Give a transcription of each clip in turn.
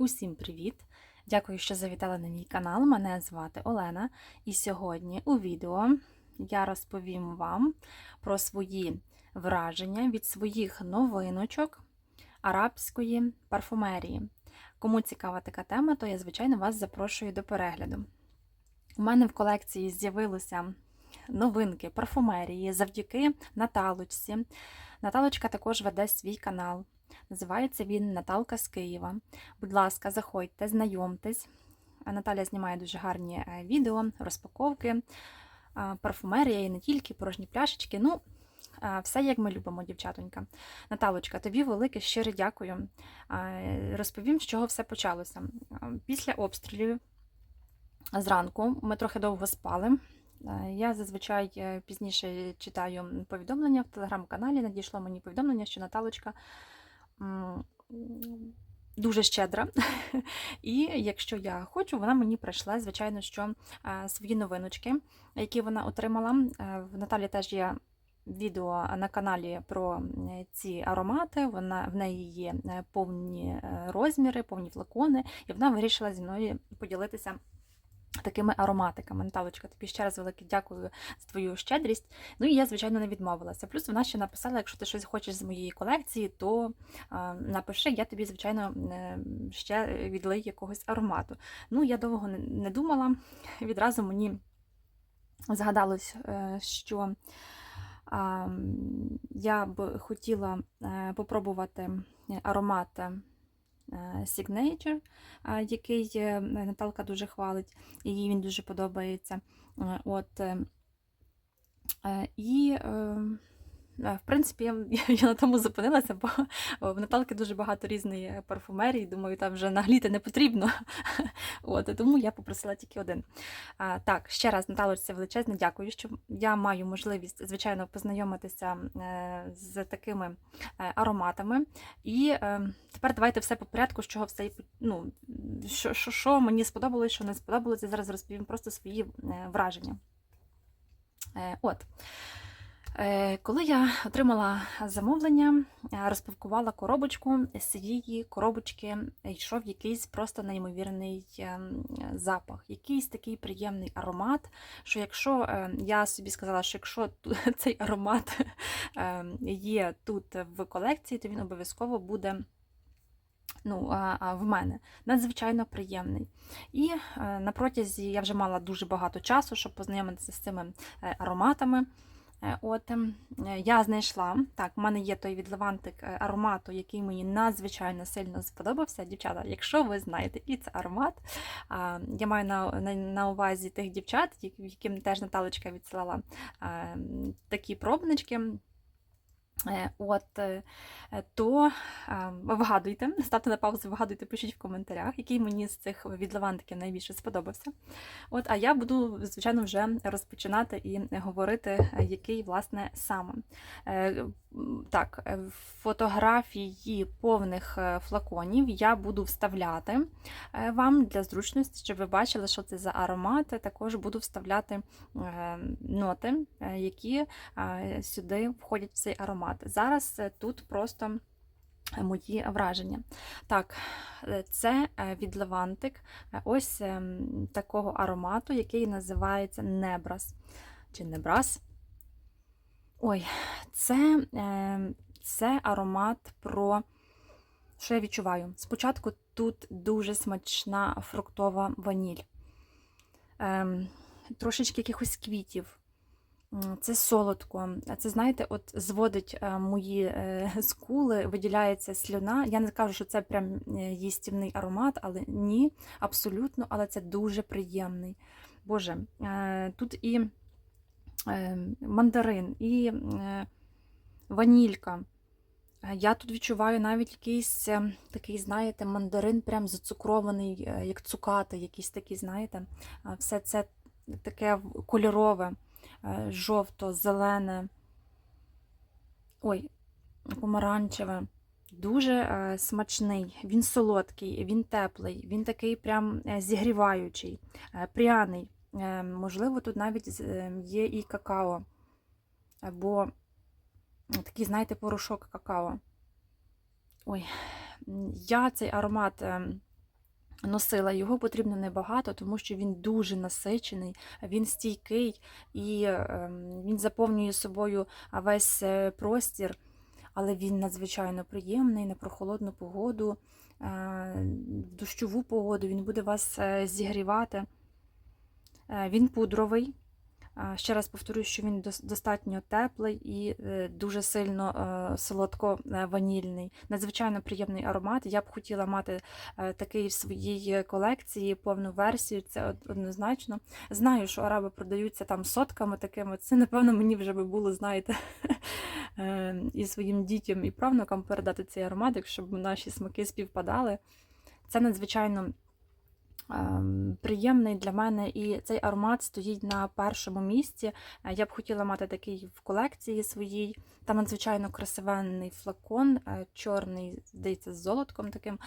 Усім привіт! Дякую, що завітали на мій канал. Мене звати Олена, і сьогодні у відео я розповім вам про свої враження від своїх новиночок арабської парфумерії. Кому цікава така тема, то я, звичайно, вас запрошую до перегляду. У мене в колекції з'явилися новинки парфумерії завдяки Наталочці. Наталочка також веде свій канал. Називається він Наталка з Києва. Будь ласка, заходьте, знайомтесь. Наталя знімає дуже гарні е, відео, розпаковки, парфумерія і не тільки, порожні пляшечки. Ну, все як ми любимо, дівчатонька. Наталочка, тобі велике щире дякую. Розповім, з чого все почалося. Після обстрілів зранку ми трохи довго спали. Я зазвичай е, пізніше читаю повідомлення в телеграм-каналі. Надійшло мені повідомлення, що Наталочка дуже щедра. І якщо я хочу, вона мені прийшла, звичайно, що свої новиночки, які вона отримала. В Наталі теж є. Відео на каналі про ці аромати, вона в неї є е, повні е, розміри, повні флакони, і вона вирішила зі мною поділитися Такими ароматиками. Наталочка, тобі ще раз велике дякую за твою щедрість. Ну і я, звичайно, не відмовилася. Плюс вона ще написала: якщо ти щось хочеш з моєї колекції, то а, напиши, я тобі, звичайно, е, ще відлию якогось аромату. Ну, я довго не думала. Відразу мені згадалось, е, що а, я б хотіла е, попробувати аромат Е, Signature, е, який е, Наталка дуже хвалить, їй він дуже подобається. От, І в принципі, я, я на тому зупинилася, бо в Наталки дуже багато різної парфумерії, думаю, там вже нагліти не потрібно. От, Тому я попросила тільки один. А, Так, ще раз, Наталочці, величезне дякую, що я маю можливість, звичайно, познайомитися е, з такими е, ароматами. І е, тепер давайте все по порядку, з чого все ну, що, що, що мені сподобалось, що не сподобалось, я зараз розповім просто свої враження. От. Е, коли я отримала замовлення, е, розпакувала коробочку, з цієї коробочки йшов якийсь просто неймовірний ем, запах, якийсь такий приємний аромат. Що якщо е, я собі сказала, що якщо цей аромат є тут в колекції, то він обов'язково буде. Ну, в мене надзвичайно приємний. І на протязі я вже мала дуже багато часу, щоб познайомитися з цими ароматами. Е, от ем, е, Я знайшла, так, в мене є той відливантик е, аромату, який мені надзвичайно сильно сподобався. Дівчата, якщо ви знаєте, і це аромат, я маю на на, на увазі тих дівчат, яким теж Наталочка відсилала такі пробнички. Е, от, е, то вигадуйте, ставте на паузу, вигадуйте, пишіть в коментарях, який мені з цих відливантиків найбільше сподобався. От, А я буду, звичайно, вже розпочинати і говорити, який, власне, саме. Е, так, фотографії повних флаконів я буду вставляти вам для зручності, щоб ви бачили, що це за аромати. Також буду вставляти ноти, які сюди входять в цей аромат аромат. Зараз е, тут просто мої враження. Так, е, це е, від Левантик ось такого аромату, який називається Небрас. Чи Небрас? Ой, це, це аромат про. Що я відчуваю? Спочатку тут дуже смачна фруктова ваніль, ем, трошечки якихось квітів, це солодко. Це, знаєте, от зводить е, мої е, скули, виділяється слюна. Я не кажу, що це прям е, їстівний аромат, але ні, абсолютно, але це дуже приємний. Боже, тут і мандарин, і ванілька. Я тут відчуваю навіть якийсь такий, знаєте, мандарин прям зацукрований, як цукати, якісь такі, знаєте, все це таке кольорове. Е, жовто-зелене, ой, помаранчеве. Дуже е, смачний, він солодкий, він теплий, він такий прям е, зігріваючий, пряний. Можливо, тут навіть є і какао, або такий, знаєте, порошок какао. Ой, я цей аромат Носила його потрібно небагато, тому що він дуже насичений, він стійкий і ем, він заповнює собою весь е, простір, але він надзвичайно приємний на прохолодну погоду, е, дощову погоду, він буде вас е, зігрівати. Він пудровий. Ще раз повторюю, що він достатньо теплий і е, дуже сильно е, солодко-ванільний. Надзвичайно приємний аромат. Я б хотіла мати е, такий в своїй колекції, повну версію, це однозначно. Знаю, що араби продаються там сотками такими. Це, напевно, мені вже би було, знаєте, е, і своїм дітям, і правнукам передати цей аромат, якщо б наші смаки співпадали. Це надзвичайно приємний для мене, і цей аромат стоїть на першому місці. Е, Я б хотіла мати такий в колекції своїй. Там надзвичайно красивенний флакон, е, чорний, здається, з золотком таким.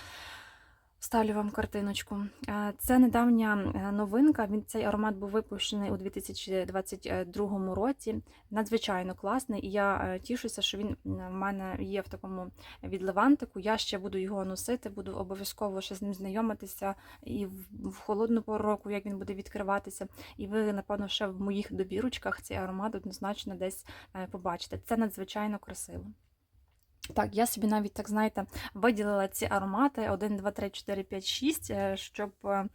Ставлю вам картиночку. Е, Це недавня е, новинка. Він цей аромат був випущений у 2022 році. Надзвичайно класний, і я е, тішуся, що він в мене є в такому відливантику. Я ще буду його носити, буду обов'язково ще з ним знайомитися і в холодну пору року, як він буде відкриватися. І ви, напевно, ще в моїх добірочках цей аромат однозначно десь побачите. Це надзвичайно красиво. Так, я собі навіть так, знаєте, виділила ці аромати 1, 2, 3, 4, 5, 6, е, щоб, е,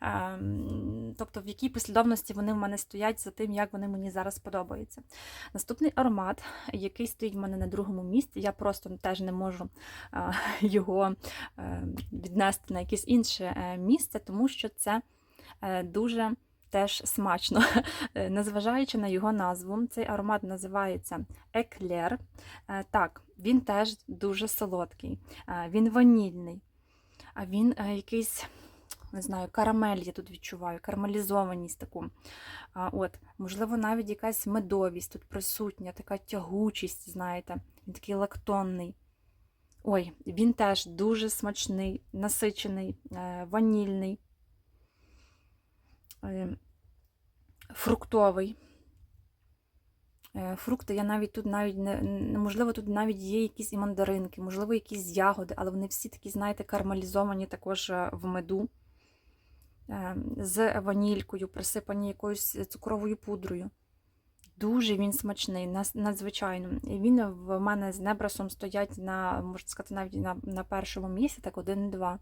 ем, тобто в якій послідовності вони в мене стоять за тим, як вони мені зараз подобаються. Наступний аромат, який стоїть в мене на другому місці, я просто теж не можу е, його е, віднести на якесь інше е, місце, тому що це дуже теж смачно. Е, Незважаючи на його назву, цей аромат називається Еклер. Так, він теж дуже солодкий, е, він ванільний, а він е, якийсь. Не знаю, карамель я тут відчуваю, карамелізованість таку. От, Можливо, навіть якась медовість тут присутня, така тягучість, знаєте, він такий лактонний. Ой, він теж дуже смачний, насичений, ванільний, фруктовий. Е, Фрукти я навіть тут навіть не можливо, тут навіть є якісь і мандаринки, можливо, якісь ягоди, але вони всі такі, знаєте, карамелізовані також е, в меду е, з ванількою, присипані якоюсь цукровою пудрою. Дуже він смачний, надзвичайно. І він в мене з небрасом стоять на, можна сказати, навіть на, на першому місці, так один-два.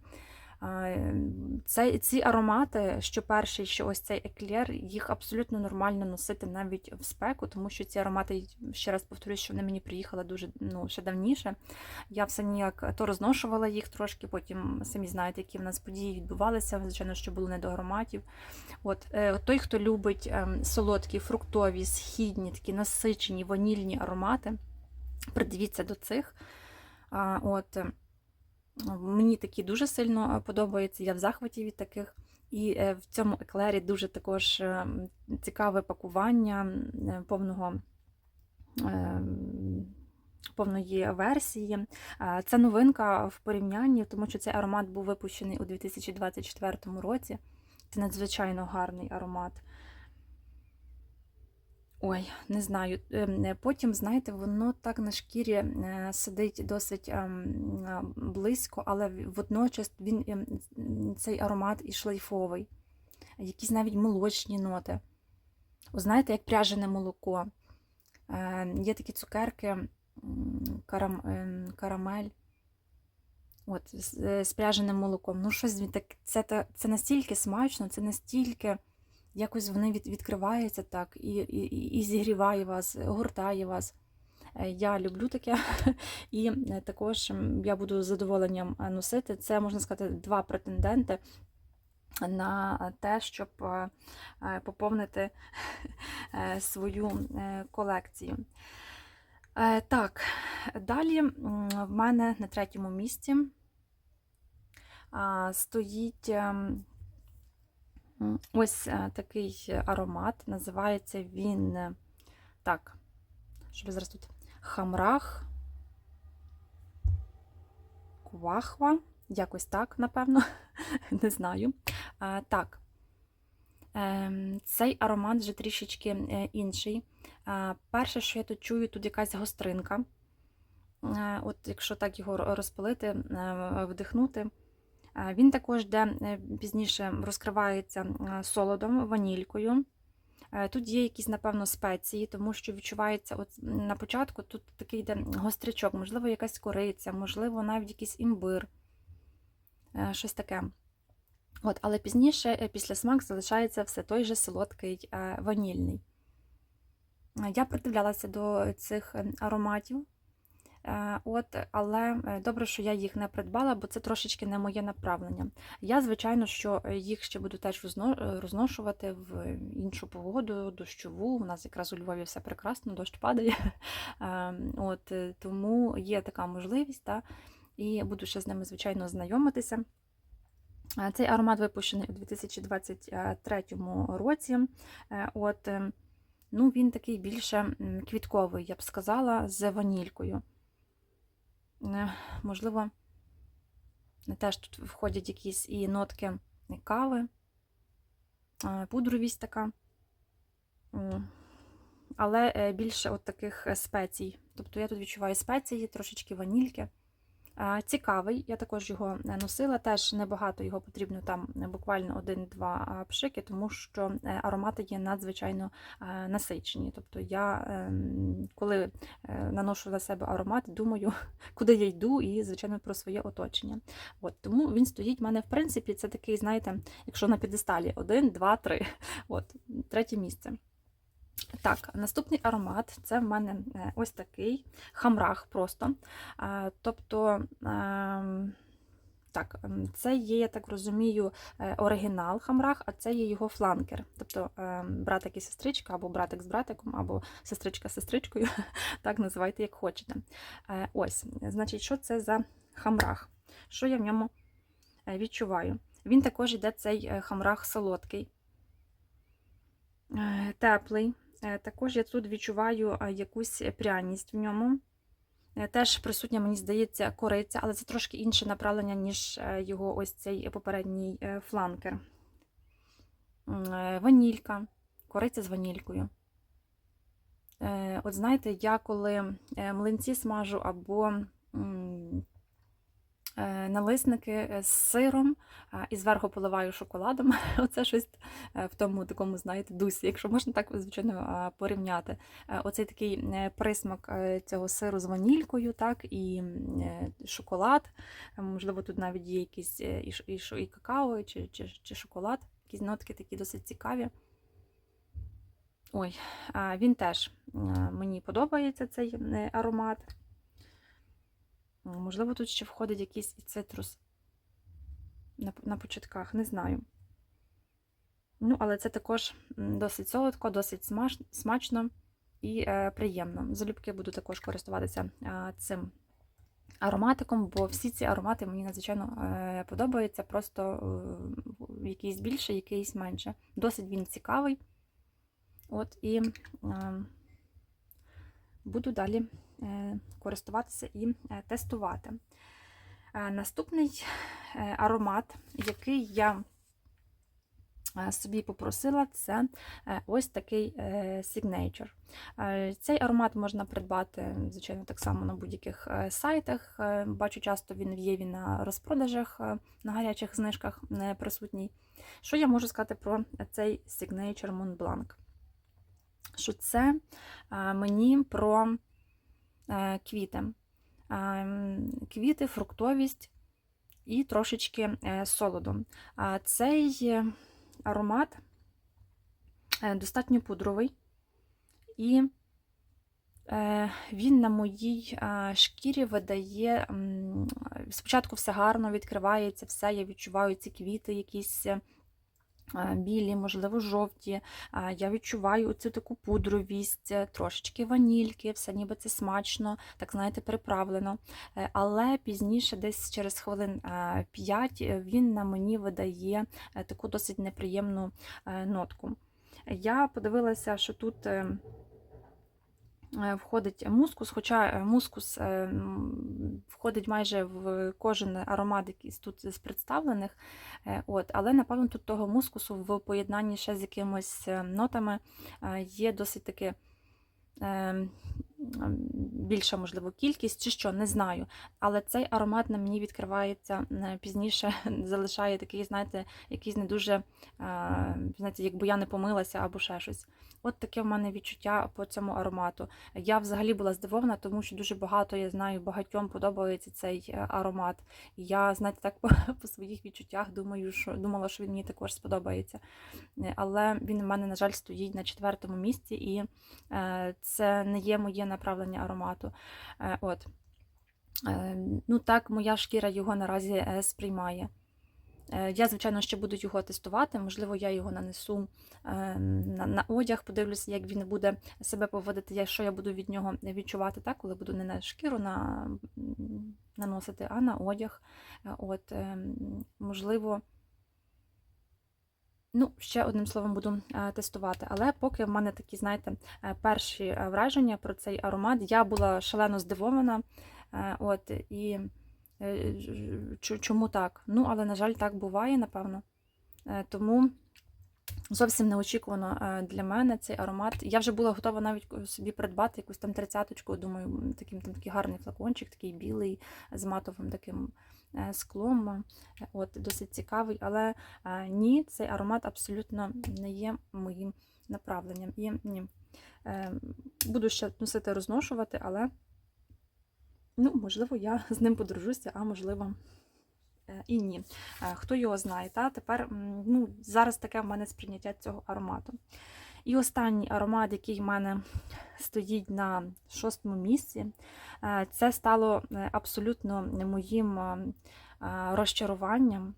Це, ці аромати, що перший, що ось цей еклер, їх абсолютно нормально носити навіть в спеку, тому що ці аромати, ще раз повторюю, що вони мені приїхали дуже ну, ще давніше. Я все ніяк то розношувала їх трошки, потім самі знаєте, які в нас події відбувалися. Звичайно, що було не до ароматів. От е, той, хто любить ем, солодкі, фруктові, східні, такі насичені, ванільні аромати, придивіться до цих. От, Мені такі дуже сильно е, подобаються, я в захваті від таких. І е, в цьому еклері дуже також е, цікаве пакування повного. Повної версії. Це новинка в порівнянні, тому що цей аромат був випущений у 2024 році. Це надзвичайно гарний аромат. Ой, не знаю. Ем, Потім, знаєте, воно так на шкірі е, сидить досить ем, близько, але водночас він ем, цей аромат і шлейфовий, якісь навіть молочні ноти. Ви знаєте, як пряжене молоко. Е, Є такі цукерки, карам, карамель. От, е, з пряженим молоком. Ну, щось так, це, це настільки смачно, це настільки якось вони від, відкриваються так і, і, і- зігріває вас, гуртає вас. Е, Я люблю таке, і е, також я буду з задоволенням е, носити. Це, можна сказати, два претенденти на те, щоб поповнити свою колекцію. Так, далі в мене на третьому місці стоїть ем, ось е, такий аромат. Називається він е, так, щоб зараз тут хамрах, квахва, якось так, напевно, не знаю. А, Так, Ем, цей аромат вже трішечки е, інший. Перше, що я тут чую, тут якась гостринка. Е, От якщо так його ро- розпалити, е, вдихнути, Е, Він також йде е, пізніше розкривається е, солодом, ванількою. Е, Тут є якісь, напевно, спеції, тому що відчувається от на початку тут такий йде гострячок, можливо, якась кориця, можливо, навіть якийсь імбир, е, щось таке. От, але пізніше, е, після смак, залишається все той же солодкий е, ванільний. Е, Я придивлялася до цих е, ароматів. Е, От, але е, добре, що я їх не придбала, бо це трошечки не моє направлення. Я, звичайно, що е, їх ще буду теж розношувати в іншу погоду, дощову. У нас якраз у Львові все прекрасно, дощ падає. Е, От, тому є така можливість, та, і буду ще з ними, звичайно, знайомитися. Цей аромат випущений у 2023 році. От, е, ну, він такий більше квітковий, я б сказала, з ванількою. Е, Можливо, теж тут входять якісь і нотки кави, е, пудровість така. Але е, більше от таких спецій. Тобто я тут відчуваю спеції, трошечки ванільки. Цікавий, я також його е, носила, теж небагато його потрібно там е, буквально один-два пшики, тому що е, аромати є надзвичайно насичені. Тобто я, ем, коли наношу на себе аромат, думаю, куди я йду, і, звичайно, про своє оточення. От, тому він стоїть в мене, в принципі, це такий, знаєте, якщо на підесталі один, два, три. От, третє місце. Так, наступний аромат це в мене е, ось такий хамрах просто. Тобто, ем, так, ем, це є, я так розумію, е, оригінал хамрах, а це є його фланкер. Тобто ем, братик і сестричка, або братик з братиком, або сестричка з сестричкою, так називайте, як хочете. Е, Ось, значить, що це за хамрах? Що я в ньому відчуваю? Він також йде цей хамрах солодкий, теплий. Е, Також я тут відчуваю е, якусь пряність в ньому. Е, Теж присутня, мені здається, кориця, але це трошки інше направлення, ніж його ось цей попередній фланкер. Ванілька, кориця з ванількою. От знаєте, я коли млинці смажу або налисники е, з сиром і зверху поливаю шоколадом. Оце щось е, в тому такому, знаєте, дусі, якщо можна так, звичайно, порівняти. Е, Оцей такий е, присмак е, цього сиру з ванількою, так, і е, шоколад. Е, Можливо, тут навіть є якісь е, і, і, і какао, чи, чи, чи шоколад, якісь нотки такі досить цікаві. Ой, він теж е, мені подобається цей е, аромат. Можливо, тут ще входить якийсь і цитрус на, на початках, не знаю. Ну, але це також досить солодко, досить смаж, смачно і е, приємно. Залюбки буду також користуватися е, цим ароматиком, бо всі ці аромати мені надзвичайно е, подобаються, просто е, якийсь більше, якийсь менше. Досить він цікавий. От і е, буду далі користуватися і е, тестувати. Е, Наступний е, аромат, який я е, собі попросила, це е, ось такий е, Signature. Е, Цей аромат можна придбати, звичайно, так само на будь-яких е, сайтах. Е, Бачу, часто він в Єві на розпродажах, е, на гарячих знижках присутній. Що я можу сказати про цей Signature Mont Blanc? Що це е, мені про е, квіти. Е, Квіти, фруктовість і трошечки е, солоду. Цей е, аромат е, достатньо пудровий, і е, він на моїй е, шкірі видає. Спочатку все гарно відкривається, все, я відчуваю ці квіти, якісь е, е, білі, можливо, жовті. Я відчуваю цю таку пудровість, е, трошечки ванільки, все ніби це смачно, так знаєте, приправлено. Е, Але пізніше, десь через хвилин 5, він на мені видає е, таку досить неприємну е, нотку. Я подивилася, що тут. Е, Входить мускус, хоча е, мускус е, входить майже в кожен аромат, який тут з представлених. От, але, напевно, тут того мускусу в поєднанні ще з якимось нотами є досить таки більша, можливо, кількість чи що, не знаю. Але цей аромат на мені відкривається пізніше, залишає такий, знаєте, якийсь не дуже, е, знаєте, якби я не помилася або ще щось. От таке в мене відчуття по цьому аромату. Я взагалі була здивована, тому що дуже багато, я знаю, багатьом подобається цей е, аромат. Я, знаєте, так по, по своїх відчуттях думаю, що думала, що він мені також сподобається. Е, Але він в мене, на жаль, стоїть на четвертому місці, і це не є моє направлення аромату. Е, От. Е, Ну так, моя шкіра його наразі е, сприймає. Я, звичайно, ще буду його тестувати. Можливо, я його нанесу на, одяг, подивлюся, як він буде себе поводити, що я буду від нього відчувати, так, коли буду не на шкіру на, наносити, а на одяг. От, е, можливо, ну, ще одним словом буду е, тестувати. Але поки в мене такі, знаєте, е, перші е, враження про цей аромат, я була шалено здивована. От, і чому так? Ну, але, на жаль, так буває, напевно. Тому зовсім неочікувано для мене цей аромат. Я вже була готова навіть собі придбати якусь там тридцяточку. Думаю, таким там такий гарний флакончик, такий білий з матовим таким склом. Е, От, досить цікавий, але е, ні, цей аромат абсолютно не є моїм направленням. І ні. Е, Буду ще носити, розношувати, але ну, можливо, я з ним подружуся, а можливо. е, І ні. Е, Хто його знає, та тепер ну, зараз таке в мене сприйняття цього аромату. І останній аромат, який в мене стоїть на шостому місці, е, це стало е, абсолютно моїм е, розчаруванням.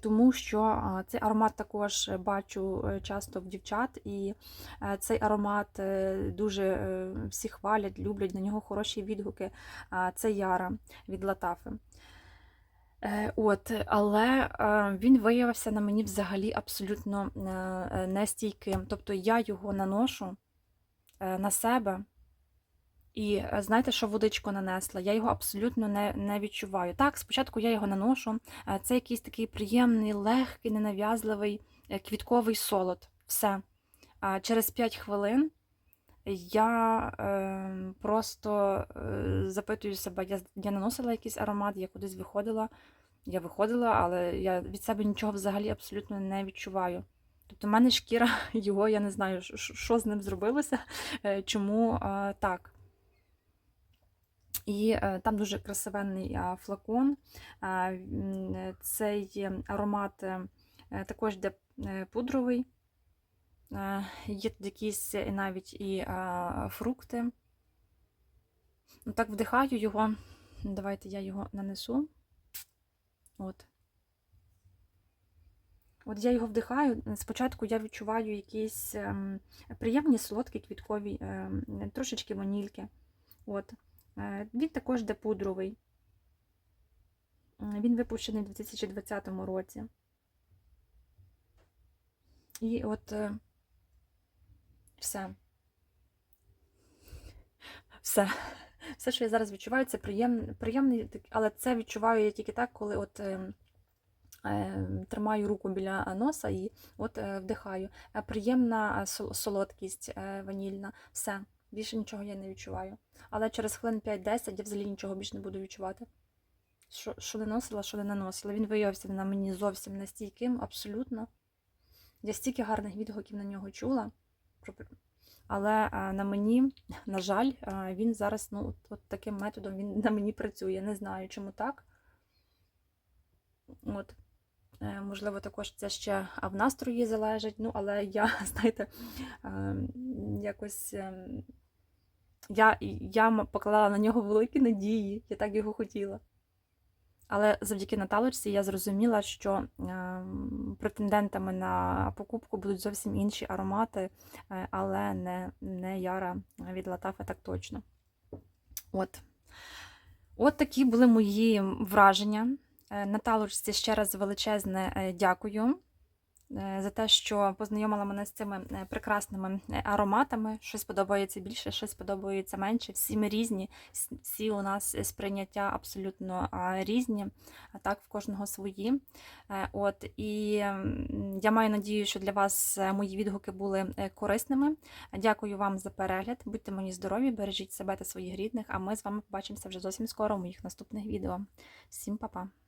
Тому що цей аромат також бачу часто в дівчат, і цей аромат дуже всі хвалять, люблять, на нього хороші відгуки. Це Яра від Латафи. Е, От, але е, він виявився на мені взагалі абсолютно е, нестійким. Тобто я його наношу на себе. І знаєте, що водичку нанесла? Я його абсолютно не, не відчуваю. Так, спочатку я його наношу. Це якийсь такий приємний, легкий, ненав'язливий квітковий солод. Все. Через 5 хвилин я е, просто е, запитую себе, я, я наносила якийсь аромат, я кудись виходила. Я виходила, але я від себе нічого взагалі абсолютно не відчуваю. Тобто, в мене шкіра його, я не знаю, що- з ним зробилося, е, чому е, так. І е, там дуже красивенний а, флакон. Е, Цей е, аромат е, е, також йде е, пудровий. Е, Є тут якісь е, навіть і а, фрукти. Ну, Так вдихаю його. Давайте я його нанесу. От. От я його вдихаю. Спочатку я відчуваю якісь ем, приємні солодкі квіткові, ем, трошечки ванільки. От. Е, Він також де пудровий. Він випущений у 2020 році. І от е, все. Все. Все, що я зараз відчуваю, це приємний, приємний, але це відчуваю я тільки так, коли от е, е, тримаю руку біля носа і от е, вдихаю. Е, Приємна е, солодкість е, ванільна. Все. Більше нічого я не відчуваю. Але через хвилин 5-10 я взагалі нічого більше не буду відчувати. Що, що не носила, що не наносила. Він виявився на мені зовсім нестійким, абсолютно. Я стільки гарних відгуків на нього чула. Але е, на мені, на жаль, е, він зараз ну, от, от таким методом він на мені працює. Не знаю, чому так. От. Е, Можливо, також це ще в настрої залежить. Ну, але я, знаєте, якось я, я поклала на нього великі надії, я так його хотіла. Але завдяки Наталочці я зрозуміла, що е, претендентами на покупку будуть зовсім інші аромати, е, але не, не Яра від Латафи так точно. От. От такі були мої враження. Е, Наталочці ще раз величезне е, дякую за те, що познайомила мене з цими е, прекрасними е, ароматами. Щось подобається більше, щось подобається менше. Всі ми різні, всі у нас е, сприйняття абсолютно різні, а так в кожного свої. Е, От і я маю надію, що для вас е, мої відгуки були е, корисними. Дякую вам за перегляд. Будьте мені здорові, бережіть себе та своїх рідних. А ми з вами побачимося вже зовсім скоро у моїх наступних відео. Всім па-па!